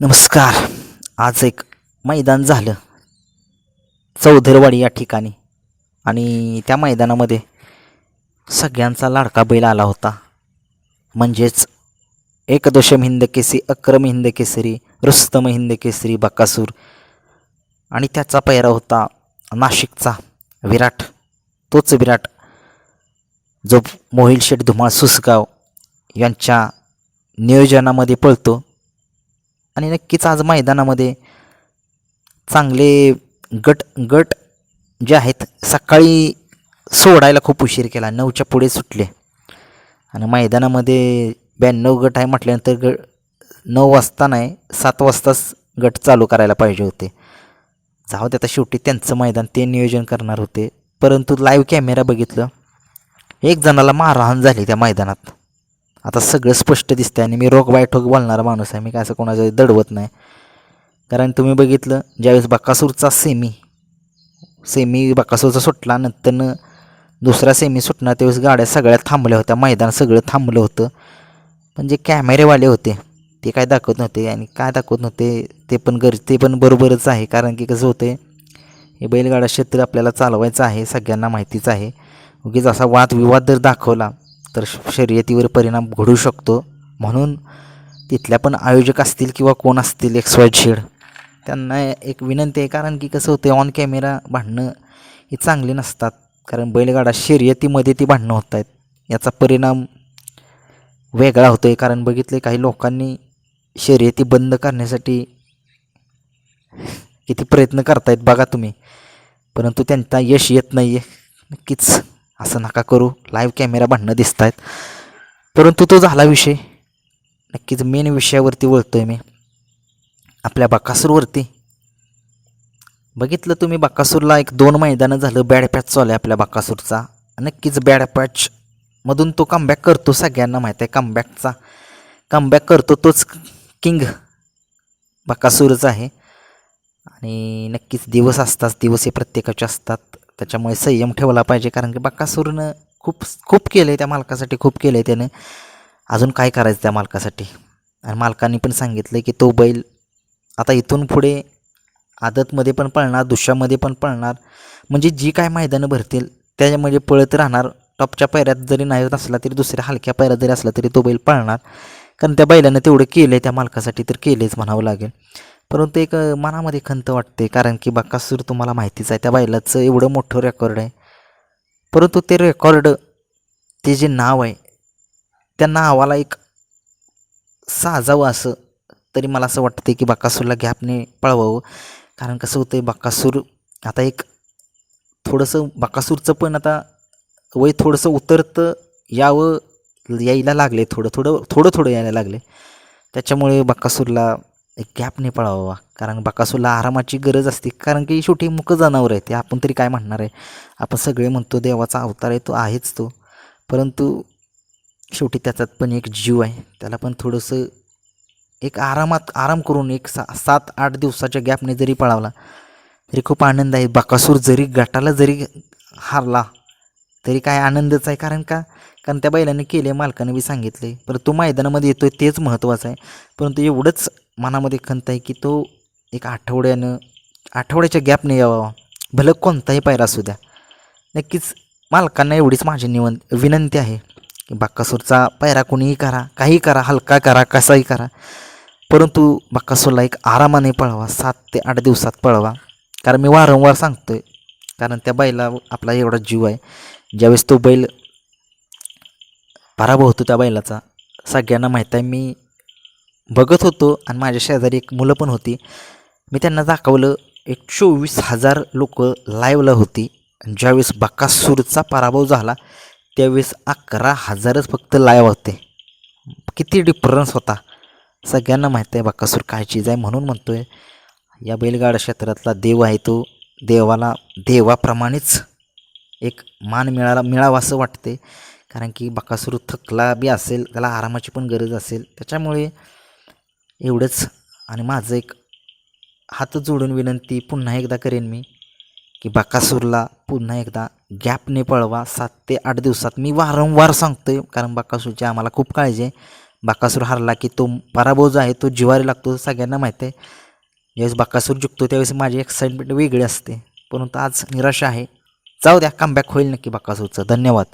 नमस्कार. आज एक मैदान झालं. चौधरवाडी या ठिकाणी. आणि त्या मैदानामध्ये सगळ्यांचा लाडका बैल आला होता. म्हणजेच एकदशम हिंद केसरी अक्रम हिंद केसरी रुस्तम हिंद केसरी बकासूर. आणि त्याचा पैरा होता नाशिकचा विराट. तोच विराट जो मोहिल शेठ धुमाळ सुसगाव यांच्या नियोजनामध्ये पळतो. आणि नक्कीच आज मैदानामध्ये चांगले गट गट जे आहेत सकाळी सोडायला खूप उशीर केला. नऊच्या पुढे सुटले. आणि मैदानामध्ये ब्याण्णव गट आहे म्हटल्यानंतर ग नऊ वाजता नाही सात वाजताच गट चालू करायला पाहिजे होते. जाऊ दे आता शेवटी त्यांचं मैदान ते नियोजन करणार होते. परंतु लाईव्ह कॅमेरा बघितलं एक जणाला मारहाण झाली त्या मैदानात. आता सगळं स्पष्ट दिसतंय आणि मी रोग बायठोक बोलणारा माणूस आहे. मी काय असं कोणाचं दडवत नाही. कारण तुम्ही बघितलं ज्यावेळेस बकासूरचा सेमी सेमी बकासूरचा सुटला नंतरनं दुसरा सेमी सुटणार त्यावेळेस गाड्या सगळ्या थांबल्या होत्या. मैदान सगळं थांबलं होतं. पण जे कॅमेरेवाले होते ते काय दाखवत नव्हते आणि काय दाखवत नव्हते ते पण गर ते पण बरोबरच आहे. कारण की कसं होतं हे बैलगाडा क्षेत्र आपल्याला चालवायचं आहे सगळ्यांना माहितीच आहे. उगीच असा वादविवाद जर दाखवला तर श- शर्यतीवर परिणाम घडू शकतो. म्हणून तिथल्या पण आयोजक असतील किंवा कोण असतील एक्स वाय झेड त्यांना एक विनंती आहे. कारण की कसं होतं ऑन कॅमेरा भांडणं ही चांगली नसतात. कारण बैलगाडा शर्यतीमध्ये ती भांडणं होत आहेत. याचा परिणाम वेगळा होतो आहे कारण बघितले काही लोकांनी शर्यती बंद करण्यासाठी किती प्रयत्न करतायत बघा तुम्ही. परंतु त्यांना यश येत नाही आहे नक्कीच. असं नका करू. लाईव्ह कॅमेरा भांडणं दिसत आहेत परंतु तो झाला विषय. नक्कीच मेन विषयावरती वळतो आहे मी. आपल्या बकासूरवरती. बघितलं तुम्ही बकासूरला एक दोन मैदानं झालं बॅड पॅच चालू आहे आपल्या बकासूरचा. नक्कीच बॅड पॅचमधून तो कमबॅक करतो सगळ्यांना माहीत आहे कमबॅकचा कमबॅक करतो तोच किंग बकासूरच आहे. आणि नक्कीच दिवस असतात दिवस हे प्रत्येकाचे असतात. त्याच्यामुळे संयम ठेवला पाहिजे. कारण की बकासूरनं खूप खूप केलं आहे त्या मालकासाठी खूप केलं आहे त्यानं. अजून काय करायचं त्या मालकासाठी? आणि मालकांनी पण सांगितलं की तो बैल आता इथून पुढे आदतमध्ये पण पळणार दुष्यामध्ये पण पळणार. म्हणजे जी काय मैदानं भरतील त्याच्यामध्ये पळत राहणार. टॉपच्या पायऱ्यात जरी नाही असला तरी दुसऱ्या हलक्या पैऱ्यात जरी असला तरी तो बैल पळणार. कारण त्या बैलानं तेवढं केलं आहे त्या मालकासाठी तर केलेच म्हणावं लागेल. परंतु एक मनामध्ये खंत वाटते. कारण की बकासूर तुम्हाला माहितीच आहे त्या बैलाचं एवढं मोठं रेकॉर्ड आहे. परंतु ते रेकॉर्ड ते जे नाव आहे त्या नावाला एक साजावं असं तरी मला असं वाटते की बकासूरला गॅपने पळवावं. कारण कसं होतं आहे बकासूर आता एक थोडंसं बकासूरचं पण आता वय थोडंसं उतरतं यावं यायला लागले थोडं थोडं थोडं थोडं यायला लागले त्याच्यामुळे बक्कासूरला गॅपने पळावा कारण बकासूला आरामाची गरज असते. कारण की शेवटी मुक जनावर आहे ते आपण तरी काय म्हणणार आहे? आपण सगळे म्हणतो देवाचा अवतार आहे तो आहेच तो. परंतु शेवटी त्याच्यात पण एक जीव आहे. त्याला पण थोडंसं एक आरामात आराम करून एक सा सात आठ दिवसाच्या गॅपने जरी पळावला तरी खूप आनंद आहे. बकासूर जरी गटाला जरी हारला तरी काय आनंदच आहे. कारण का? कारण त्या बैलाने केले मालकाने बी सांगितले. परंतु मैदानामध्ये येतोय तेच महत्त्वाचं आहे. परंतु एवढंच मनामध्ये खंत आहे की तो एक आठवड्यानं आठवड्याच्या गॅपने यावा. भलं कोणताही पायरा असू द्या. नक्कीच मालकांना एवढीच माझी निवन विनंती आहे की बाक्कासूरचा पायरा कोणीही करा काही करा हलका करा कसाही करा. परंतु बाक्कासूरला एक आरामाने पळवा सात ते आठ दिवसात पळवा. कारण मी वारंवार सांगतो आहे कारण त्या बैला आपला एवढा जीव आहे. ज्यावेळेस तो बैल पराभव होतो त्या बैलाचा सगळ्यांना माहीत आहे मी बघत होतो आणि माझ्या शेजारी एक मुलं पण होती. मी त्यांना दाखवलं एक चोवीस हजार लोक लाईव्हला होती. ज्यावेळेस बकासूरचा पराभव झाला त्यावेळेस अकरा हजारच फक्त लाईव्ह होते. किती डिफरन्स होता. सगळ्यांना माहीत आहे बकासूर काय चीज आहे म्हणून म्हणतो आहे या बैलगाडा क्षेत्रातला देव आहे तो. देवाला देवाप्रमाणेच एक मान मिळाला मिळावा असं वाटते कारण की बकासूर थकला बी असेल त्याला आरामाची पण गरज असेल. त्याच्यामुळे एवढंच. आणि माझं एक हात जोडून विनंती पुन्हा एकदा करेन मी की बाकासूरला पुन्हा एकदा गॅपने पळवा. सात ते आठ दिवसात मी वारंवार सांगतो आहे कारण बाकासूरची आम्हाला खूप काळजी आहे. बाकासूर हरला की तो पराभव जो आहे तो जिवारी लागतो सगळ्यांना माहीत आहे. ज्यावेळेस बाकासूर जिंकतो त्यावेळेस माझी एक्साइटमेंट वेगळी असते. परंतु आज निराशा आहे. जाऊ द्या कमबॅक होईल नक्की बाकासूरचं. धन्यवाद.